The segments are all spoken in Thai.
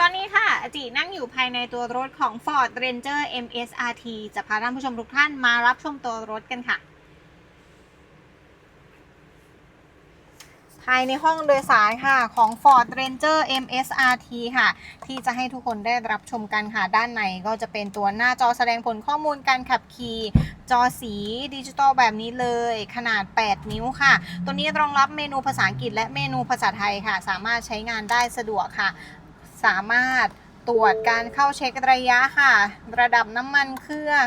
ตอนนี้ค่ะอาจินั่งอยู่ภายในตัวรถของ Ford Ranger MSRT จะพาท่านผู้ชมทุกท่านมารับชมตัวรถกันค่ะ ภายในห้องโดยสารค่ะของ Ford Ranger MSRT ค่ะ ที่จะให้ทุกคนได้รับชมกันค่ะ ด้านในก็จะเป็นตัวหน้าจอแสดงผลข้อมูลการขับขี่จอสีดิจิตอลแบบนี้เลยขนาด 8 นิ้วค่ะ ตัวนี้รองรับเมนูภาษาอังกฤษและเมนูภาษาไทยค่ะ สามารถใช้งานได้สะดวกค่ะ สามารถตรวจการเข้าเช็คระยะค่ะ ระดับน้ำมันเครื่อง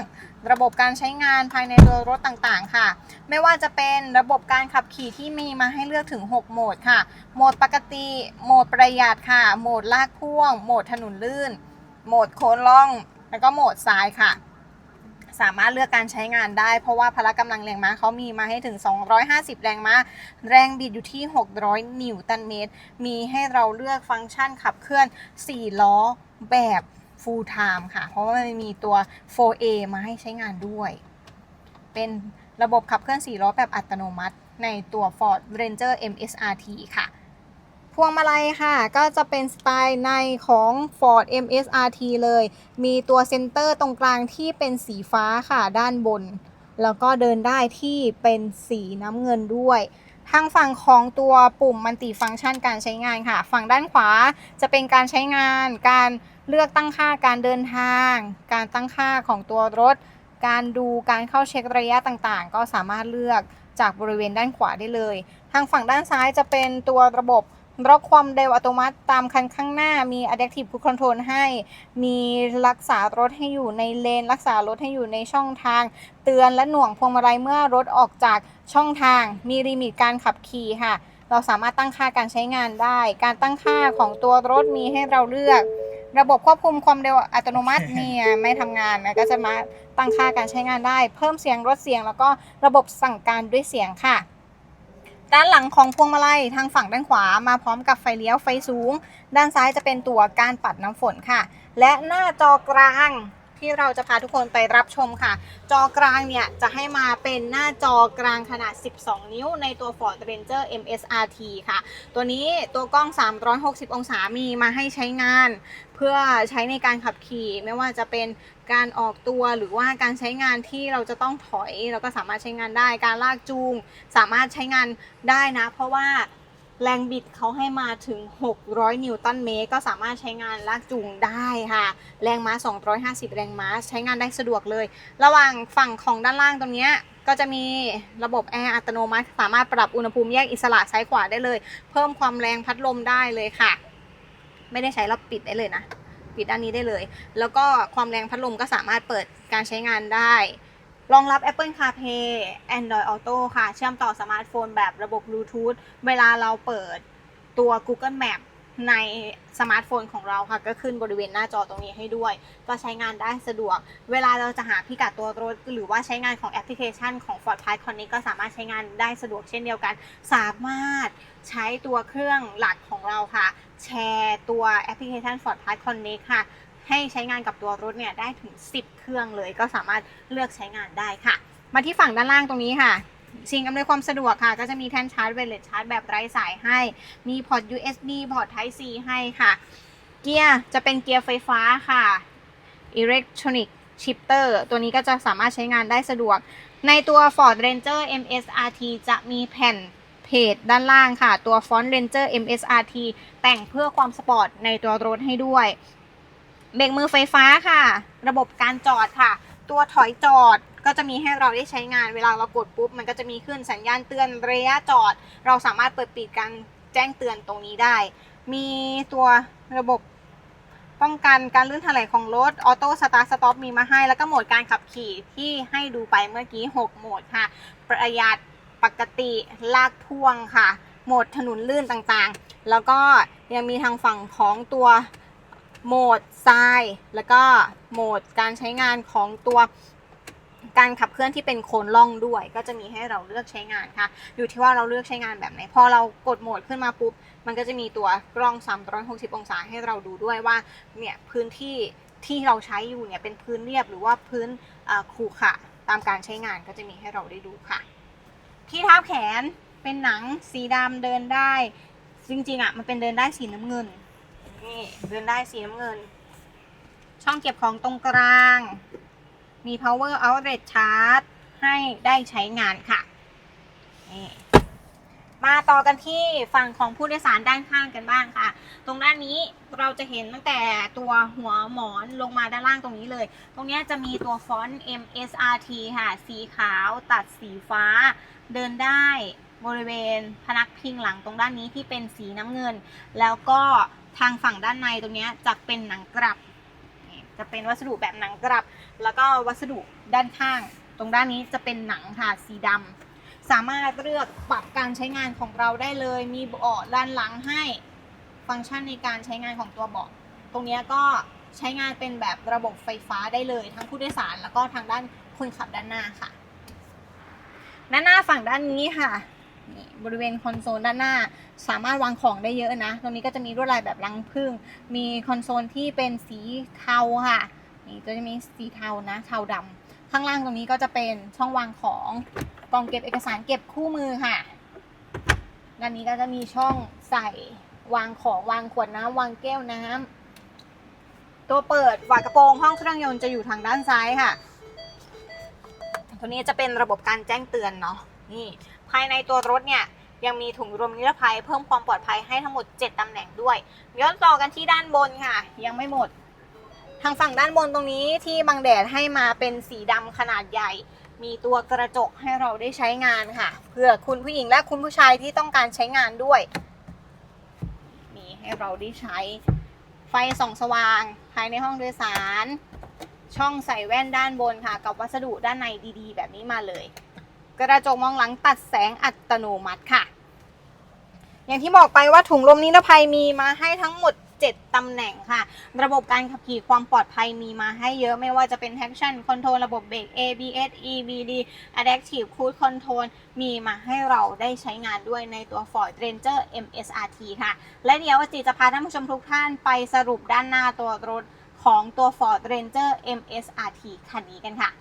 ระบบการใช้งานภายในตัวรถต่างๆ ค่ะ ไม่ว่าจะเป็นระบบการขับขี่ที่มีมาให้เลือกถึง 6 โหมดค่ะ โหมดปกติ โหมดประหยัดค่ะ โหมดลากพ่วง โหมดถนนลื่น โหมดโค้งล่อง แล้วก็โหมดซ้ายค่ะ สามารถเลือกการใช้งานได้ เพราะว่าพละกำลังแรงม้าเขามีมาให้ถึง 250 แรงม้า แรงบิดอยู่ที่ 600 นิวตันเมตร มีให้เราเลือกฟังก์ชันขับเคลื่อน 4 ล้อแบบ full time ค่ะ เพราะว่ามันมีตัว 4A มาให้ใช้งานด้วย เป็นระบบขับเคลื่อน 4 ล้อแบบอัตโนมัติในตัว Ford Ranger MSRT ค่ะ วงมาลัยค่ะ ก็จะเป็นสไตล์ในของ Ford MSRT เลย มีตัวเซนเตอร์ตรงกลางที่เป็นสีฟ้าค่ะด้านบน แล้วก็เดินได้ที่เป็นสีน้ำเงินด้วยทางฝั่งของตัวปุ่มมัลติฟังก์ชันการใช้งานค่ะ ฝั่งด้านขวาจะเป็นการใช้งาน การเลือกตั้งค่าการเดินทาง การตั้งค่าของตัวรถ การดูการเข้าเช็คระยะต่างๆ ก็สามารถเลือกจากบริเวณด้านขวาได้เลย ทางฝั่งด้านซ้ายจะเป็นตัวระบบ ล็อกความเร็วอัตโนมัติตามคันข้างหน้ามี Adaptive Cruise Control ให้ มีรักษารถให้อยู่ในเลน รักษารถให้อยู่ในช่องทาง เตือนและหน่วงพวงมาลัยเมื่อรถออกจากช่องทาง มีลิมิตการขับขี่ค่ะ เราสามารถตั้งค่าการใช้งานได้ การตั้งค่าของตัวรถมีให้เราเลือก ระบบควบคุมความเร็วอัตโนมัติเนี่ยไม่ทำงานนะก็จะมาตั้งค่าการใช้งานได้ เพิ่มเสียงลดเสียง แล้วก็ระบบสั่งการด้วยเสียงค่ะ ด้านหลังของพวงมาลัยทางฝั่งด้านขวามาพร้อมกับไฟเลี้ยวไฟสูง ด้านซ้ายจะเป็นตัวการปัดน้ำฝนค่ะ และหน้าจอกลาง ที่เราจะพาทุกคนไปรับชมค่ะ จอกลางเนี่ยจะให้มาเป็นหน้าจอกลางขนาด 12 นิ้วในตัว Ford Ranger MSRT ค่ะ ตัวนี้ตัวกล้อง 360 องศามีมาให้ใช้งาน เพื่อใช้ในการขับขี่ไม่ว่าจะเป็นการออกตัวหรือว่าการใช้งานที่เราจะต้องถอยเราก็สามารถใช้งานได้ การลากจูง สามารถใช้งานได้นะ เพราะว่า แรงบิดเขาให้มาถึง 600 นิวตันเมตร ก็สามารถใช้งานลากจูงได้ค่ะ แรงม้า 250 แรงม้าใช้งานได้สะดวกเลย ระหว่างฝั่งของด้านล่างตรงนี้ก็จะมีระบบแอร์อัตโนมัติ สามารถปรับอุณหภูมิแยกอิสระซ้ายขวาได้เลย เพิ่มความแรงพัดลมได้เลยค่ะ ไม่ได้ใช้เราปิดได้เลยนะ ปิดด้านนี้ได้เลย แล้วก็ความแรงพัดลมก็สามารถเปิดการใช้งานได้ รองรับ Apple CarPlay Android Auto ค่ะ เชื่อมต่อสมาร์ทโฟนแบบระบบ Bluetooth เวลาเราเปิดตัว Google Map ในสมาร์ทโฟนของเราค่ะ ก็ขึ้นบริเวณหน้าจอตรงนี้ให้ด้วย ก็ใช้งานได้สะดวก เวลาเราจะหาพิกัดตัวรถ หรือว่าใช้งานของแอปพลิเคชันของ Ford Pass Connect ก็สามารถใช้งานได้สะดวกเช่นเดียวกัน สามารถใช้ตัวเครื่องหลักของเราค่ะ แชร์ตัวแอปพลิเคชัน Ford Pass Connect ค่ะ ให้ใช้งานกับตัวรถเนี่ยได้ถึง 10 เครื่องเลย ก็สามารถเลือกใช้งานได้ค่ะ มาที่ฝั่งด้านล่างตรงนี้ค่ะสิ่งอำนวยความสะดวกค่ะ ก็จะมีแท่นชาร์จเวเลชาร์จแบบไร้สายให้ มีพอร์ต USB พอร์ต Type C ให้ค่ะ เกียร์จะเป็นเกียร์ไฟฟ้าค่ะ Electronic Shifter ตัวนี้ก็จะสามารถใช้งานได้สะดวก ในตัว Ford Ranger MSRT จะมีแผ่นเพจด้านล่างค่ะ ตัวฟอนต์ Ranger MSRT แต่งเพื่อความสปอร์ตในตัวรถให้ด้วย เบรกมือไฟฟ้าค่ะ ระบบการจอดค่ะ ตัวถอยจอดก็จะมีให้เราได้ใช้งานเวลาเรากดปุ๊บ มันก็จะมีขึ้นสัญญาณเตือนระยะจอด เราสามารถเปิดปิดการแจ้งเตือนตรงนี้ได้ มีตัวระบบป้องกันการลื่นถลายของรถออโต้สตาร์ทสต็อปมีมาให้ แล้วก็โหมดการขับขี่ที่ให้ดูไปเมื่อกี้ 6 โหมดค่ะ ประหยัดปกติลากพ่วงค่ะ โหมดถนนลื่นต่างๆ แล้วก็ยังมีทางฝั่งของตัว โหมดทรายแล้วก็โหมดการใช้งานของตัวการขับเคลื่อนที่เป็นโคนล่องด้วย ก็จะมีให้เราเลือกใช้งานค่ะ อยู่ที่ว่าเราเลือกใช้งานแบบไหน พอเรากดโหมดขึ้นมาปุ๊บ มันก็จะมีตัวกล้อง 360 องศาให้เราดูด้วยว่า เนี่ยพื้นที่ที่เราใช้อยู่เนี่ยเป็นพื้นเรียบหรือว่าพื้นขรุขระตามการใช้งานก็จะมีให้เราได้ดูค่ะ ที่เท้าแขนเป็นหนังสีดำเดินได้ จริงๆอะมันเป็นเดินได้สีน้ำเงิน นี่เดินได้สีน้ำเงิน ช่องเก็บของตรงกลาง มี power outlet charge ให้ได้ใช้งานค่ะนี่มาต่อกันที่ฝั่งของผู้โดยสารด้านข้างกันบ้างค่ะ ตรงด้านนี้เราจะเห็นตั้งแต่ตัวหัวหมอนลงมาด้านล่างตรงนี้เลย ตรงนี้จะมีตัวฟอนต์ MSRT ค่ะ สีขาวตัดสีฟ้า เดินได้บริเวณพนักพิงหลังตรงด้านนี้ที่เป็นสีน้ำเงิน แล้วก็ ทางฝั่งด้านในตรงนี้จะเป็นหนังกลับ จะเป็นวัสดุแบบหนังกลับ แล้วก็วัสดุด้านข้าง ตรงด้านนี้จะเป็นหนังค่ะสีดำสามารถเลือกปรับการใช้งานของเราได้เลย มีเบาะด้านหลังให้ ฟังก์ชันในการใช้งานของตัวเบาะ ตรงนี้ก็ใช้งานเป็นแบบระบบไฟฟ้าได้เลย ทั้งผู้โดยสารแล้วก็ทางด้านคนขับด้านหน้าค่ะ ด้านหน้าฝั่งด้านนี้ค่ะ นี่บริเวณคอนโซลด้านหน้า สามารถวางของได้เยอะนะ ตรงนี้ก็จะมีลวดลายแบบรังผึ้งมีคอนโซลที่เป็นสีเทาค่ะ นี่ก็จะมีสีเทานะเทาดำข้างล่างตรงนี้ก็จะเป็นช่องวางของกล่องเก็บเอกสารเก็บคู่มือค่ะด้านนี้ก็จะมีช่องใส่วางของวางขวดน้ำวางแก้วน้ำตัวเปิดฝากระโปรงห้องเครื่องยนต์จะอยู่ทางด้านซ้ายค่ะ ตัวนี้จะเป็นระบบการแจ้งเตือนเนาะ นี่ ภายในตัวรถเนี่ยยังมีถุงลมนิรภัยเพิ่มความปลอดภัยให้ทั้งหมด 7ตำแหน่งด้วยย้อนต่อกันที่ด้านบนค่ะ ยังไม่หมด ทางฝั่งด้านบนตรงนี้ที่บังแดดให้มาเป็นสีดำขนาดใหญ่ มีตัวกระจกให้เราได้ใช้งานค่ะ เพื่อคุณผู้หญิงและคุณผู้ชายที่ต้องการใช้งานด้วย มีให้เราได้ใช้ ไฟส่องสว่าง ภายในห้องโดยสาร ช่องใส่แว่นด้านบนค่ะ กับวัสดุด้านในดี ๆ แบบนี้มาเลย กระจกมองหลังตัดแสงอัตโนมัติค่ะ อย่างที่บอกไปว่าถุงลมนิรภัยมีมาให้ทั้งหมด 7ตำแหน่งค่ะ ระบบการขับขี่ความปลอดภัยมีมาให้เยอะไม่ว่าจะเป็น traction control ระบบเบรก ABS EBD adaptive cruise control มีมาให้เราได้ใช้งานด้วยในตัว Ford Ranger MSRT ค่ะ และเดี๋ยววจีจะพาท่านผู้ชมทุกท่านไปสรุปด้านหน้าตัวรถของตัว Ford Ranger MSRT คันนี้กันค่ะ